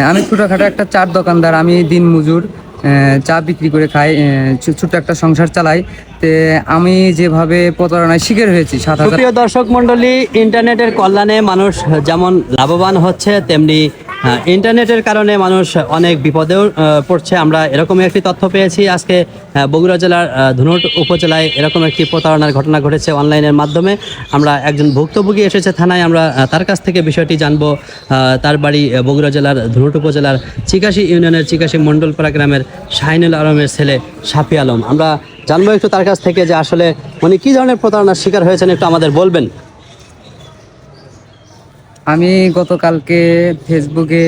আমি ছোটোখাটো একটা চার দোকানদার, আমি দিন মজুর চা বিক্রি করে খাই ছোট্ট একটা সংসার চালাই। তে, আমি যেভাবে প্রতারণায় শিকার হয়েছি হাজার দর্শক মন্ডলী ইন্টারনেটের কল্যাণে মানুষ যেমন লাভবান হচ্ছে, তেমনি ইন্টারনেটের কারণে মানুষ অনেক বিপদেও পড়ছে। আমরা এরকম একটি তথ্য পেয়েছি আজকে বগুড়া জেলার ধুনট উপজেলায় এরকম একটি প্রতারণার ঘটনা ঘটেছে অনলাইনের মাধ্যমে। আমরা একজন ভুক্তভোগী এসেছে থানায়, আমরা তার কাছ থেকে বিষয়টি জানব। তার বাড়ি বগুড়া জেলার ধুনট উপজেলার চিকাশি ইউনিয়নের চিকাশি মণ্ডলপাড়া গ্রামের শাহিনুল আলমের ছেলে সাফি আলম। আমরা জানব একটু তার কাছ থেকে যে আসলে উনি কী ধরনের প্রতারণার শিকার হয়েছেন, একটু আমাদের বলবেন। আমি গতকালকে ফেসবুকে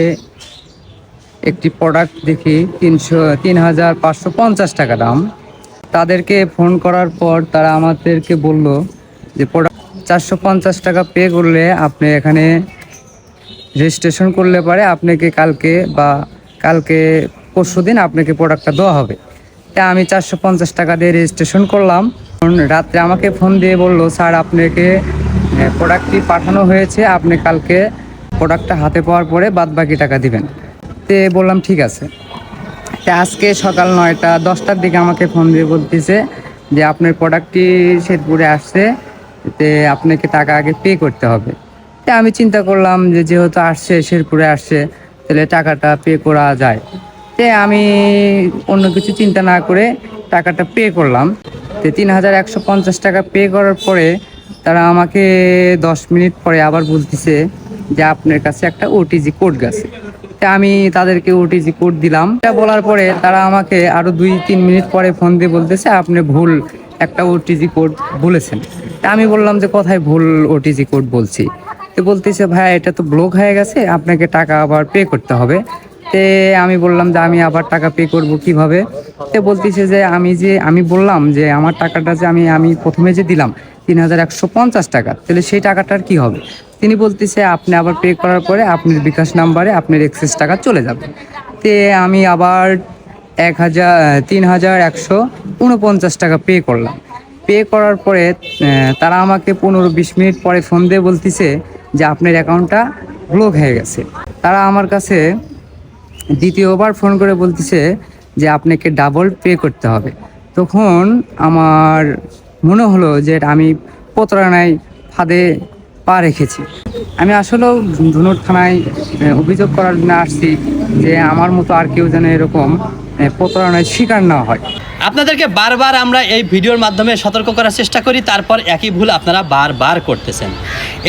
একটি প্রোডাক্ট দেখি, তিনশো তিন হাজার পাঁচশো পঞ্চাশ টাকা দাম। তাদেরকে ফোন করার পর তারা আমাদেরকে বলল যে প্রোডাক্ট চারশো পঞ্চাশ টাকা পে করলে আপনি এখানে রেজিস্ট্রেশন করলে পারে আপনাকে কালকে বা কালকে পরশু দিন আপনাকে প্রোডাক্টটা দেওয়া হবে। তা আমি চারশো পঞ্চাশ টাকা দিয়ে রেজিস্ট্রেশন করলাম। রাত্রে আমাকে ফোন দিয়ে বলল স্যার আপনাকে প্রোডাক্টটি পাঠানো হয়েছে। আপনি কালকে প্রোডাক্টটা হাতে পাওয়ার পরে বাদ বাকি টাকা দিবেন। তে বললাম, ঠিক আছে। তা আজকে সকাল নয়টা, দশটার দিকে আমাকে ফোন দিয়ে বলতেছে যে, আপনার প্রোডাক্টটি শেরপুরে আসছে। তে আপনাকে টাকা আগে পে করতে হবে। তা আমি চিন্তা করলাম যে, যেহেতু আসছে, শেরপুরে আসছে, তাহলে টাকাটা পে করা যায়। তে আমি অন্য কিছু চিন্তা না করে টাকাটা পে করলাম। তো তিন হাজার একশো পঞ্চাশ টাকা পে করার পরে তারা আমাকে দশ মিনিট পরে আবার বলতেছে যে আপনার কাছে একটা ওটিজি কোড গেছে তা আমি তাদেরকে ওটিজি কোড দিলাম। এটা বলার পরে তারা আমাকে আরও দুই, তিন মিনিট পরে ফোন দিয়ে বলতেছে, আপনি ভুল একটা ওটিজি কোড বলেছেন। তা আমি বললাম যে, কোথায় ভুল ওটিজি কোড বলছি? তো বলতেছে, ভাই, এটা তো ব্লক হয়ে গেছে, আপনাকে টাকা আবার পে করতে হবে। তে আমি বললাম যে, আমি আবার টাকা পে করব কীভাবে? তে বলতেছে যে, আমি যে, আমি বললাম যে, আমার টাকাটা যে আমি আমি প্রথমে যে দিলাম তিন হাজার একশো পঞ্চাশ টাকা। তাহলে সেই টাকাটার কি হবে? তিনি বলতেছে, আপনি আবার পে করার পরে আপনার বিকাশ নাম্বারে আপনার এক্সেস টাকা চলে যাবে। তে আমি আবার এক হাজার, তিন হাজার একশো উনপঞ্চাশ টাকা পে করলাম। পে করার পরে তারা আমাকে পনেরো বিশ মিনিট পরে ফোন দিয়ে বলতেছে যে, আপনার অ্যাকাউন্টটা ব্লক হয়ে গেছে। তারা আমার কাছে দ্বিতীয়বার ফোন করে বলতেছে যে, আপনাকে ডাবল পে করতে হবে। তখন আমার মনে হলো যে আমি প্রতারণায় ফাঁদে পা রেখেছি। আমি আসলেও ধুনুর থানায় অভিযোগ করার জন্য আসছি যে আমার মতো আর কেউ যেন এরকম প্রতারণায় শিকার না হয়। আপনাদেরকে বারবার আমরা এই ভিডিওর মাধ্যমে সতর্ক করার চেষ্টা করি, তারপর একই ভুল আপনারা বারবার করতেছেন।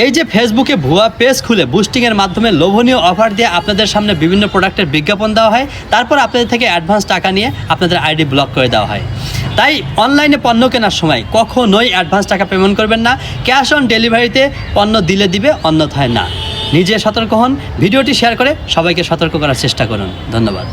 এই যে ফেসবুকে ভুয়া পেজ খুলে বুস্টিংয়ের মাধ্যমে লোভনীয় অফার দিয়ে আপনাদের সামনে বিভিন্ন প্রোডাক্টের বিজ্ঞাপন দেওয়া হয়, তারপর আপনাদের থেকে অ্যাডভান্স টাকা নিয়ে আপনাদের আইডি ব্লক করে দেওয়া হয়। তাই অনলাইনে পণ্য কেনার সময় কখনোই অ্যাডভান্স টাকা পেমেন্ট করবেন না। ক্যাশ অন ডেলিভারিতে পণ্য দিলে দিবে, অন্যথায় না। নিজে সতর্ক হন। ভিডিওটি শেয়ার করে সবাইকে সতর্ক করার চেষ্টা করুন। ধন্যবাদ।